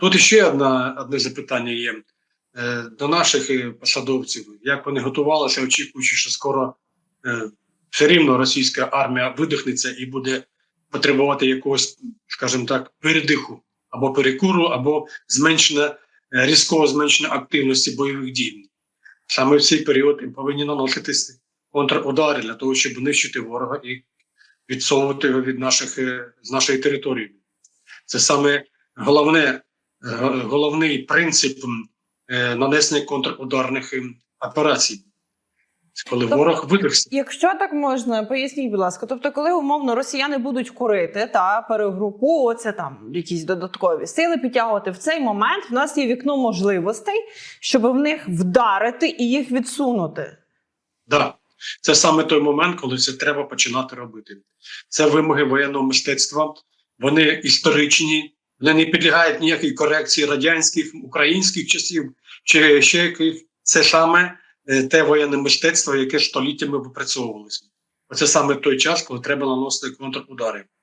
Тут ще одна, одне запитання є е, до наших е, посадовців, як вони готувалися, очікуючи, що скоро е, все рівно російська армія видихнеться і буде потребувати якогось, скажімо так, передиху або перекуру, або зменшення різкого зменшення активності бойових дій. Саме в цей період повинні наноситись контрудари для того, щоб нищити ворога і відсовувати його від наших з нашої території. Це саме головне, головний принцип е, нанесення контрударних ем, операцій. Коли Тобто- ворог видихся. Якщо так можна, поясніть, будь ласка. Тобто, коли умовно росіяни будуть курити та перегруповуватися, там якісь додаткові сили підтягувати в цей момент, в нас є вікно можливостей, щоб в них вдарити і їх відсунути. Да. Це саме той момент, коли це треба починати робити. Це вимоги воєнного мистецтва, вони історичні, вони не підлягають ніякій корекції радянських, українських часів чи ще яких. Це саме е, те воєнне мистецтво, яке століттями випрацьовувалося. Оце саме той час, коли треба наносити контрудари.